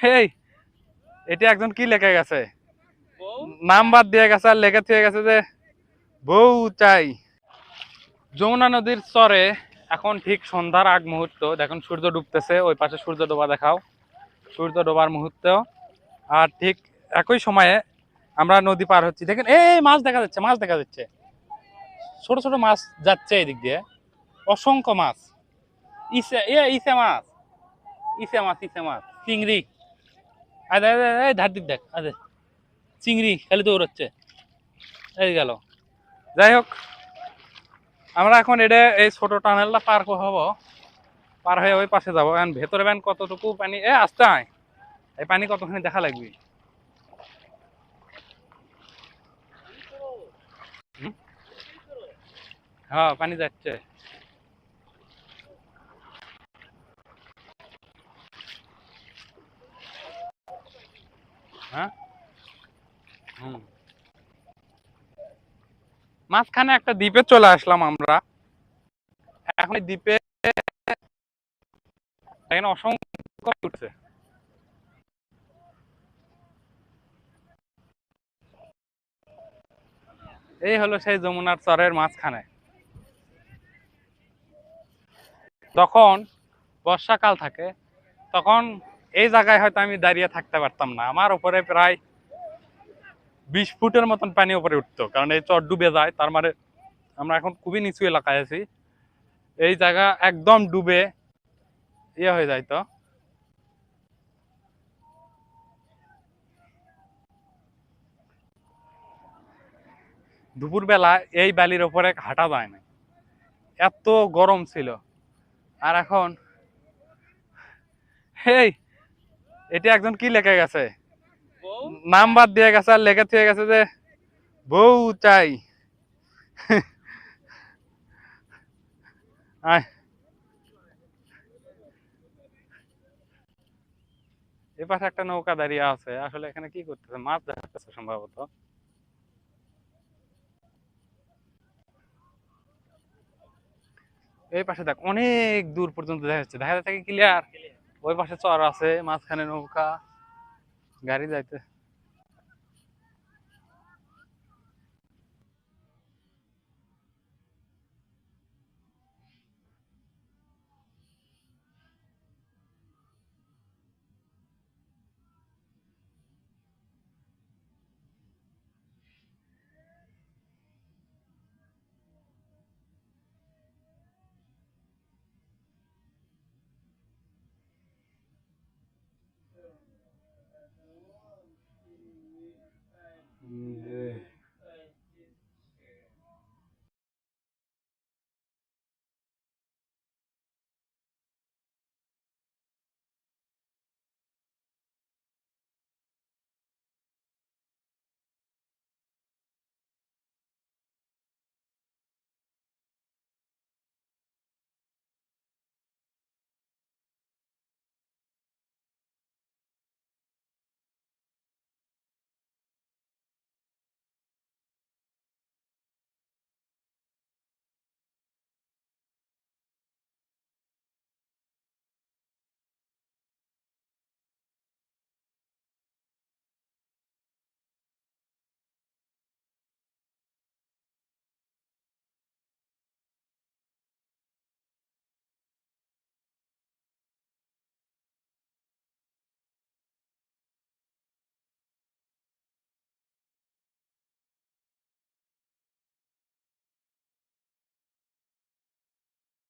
হেই এটা একজন কি লেখা গেছে? নাম বাদ দিয়ে গেছে আর লেখা থেকে গেছে যে বউ চাই। যমুনা নদীর চরে এখন ঠিক সন্ধ্যার আগ মুহূর্ত। দেখুন সূর্য ডুবতেছে ওই পাশে সূর্য ডোবা দেখাও। সূর্য ডোবার মুহূর্ত আর ঠিক একই সময়ে আমরা নদী পার হচ্ছি। দেখেন এই মাছ দেখা যাচ্ছে মাছ দেখা যাচ্ছে। ছোট ছোট মাছ যাচ্ছে এদিক দিয়ে। অসংখ্য মাছ। ইসে এ ইসে মাছ। ইসে মাছ ইসে মাছ। চিংড়ি। দেখ আরে চিংড়ি খালি দৌড়চ্ছে। এই গেল। যাই হোক, আমরা এখন এটা এই ছোট টানেলটা পার হব। পার হয়ে ওই পাশে যাব। ভেতরে ব্যান কতটুকু পানি? এ, আসতে আয়। এই পানি কতখানি দেখা লাগবে? হ্যাঁ পানি যাচ্ছে। হ্যাঁ? মাঝখানে একটা দ্বীপে চলে আসলাম আমরা। এখন এই দ্বীপে অসংখ্য উঠছে। এই হলো সেই যমুনার চরের মাঝখানে। তখন বর্ষাকাল থাকে, তখন এই জায়গায় হয়তো আমি দাঁড়িয়ে থাকতে পারতাম না। আমার উপরে প্রায় বিশ ফুটের মতন পানি উপরে উঠতো, কারণ এই চর ডুবে যায়। তার মানে আমরা এখন খুবই নিচু এলাকায় আছি। এই জায়গা একদম ডুবে ইয়ে হয়ে যায় তো। দুপুরবেলা এই বালির ওপরে হাঁটা যায় না। এত গরম ছিল। আর এখন হেই এটা একজন কি লেখা গেছে? নাম বাদ দিয়ে গেছে আর লেখা থেকে গেছে যে বউ চাই। আয়। এ পাশে একটা নৌকা দাঁড়িয়ে আছে। আসলে এখানে কি করতেছে? মাছ দেখাচ্ছে সম্ভবত। এই পাশে দেখ অনেক দূর পর্যন্ত দেখা যাচ্ছে। দেখা যাচ্ছে ক্লিয়ার ওই পাশে চর আছে মাঝখানে নৌকা গাড়ি যাইতে।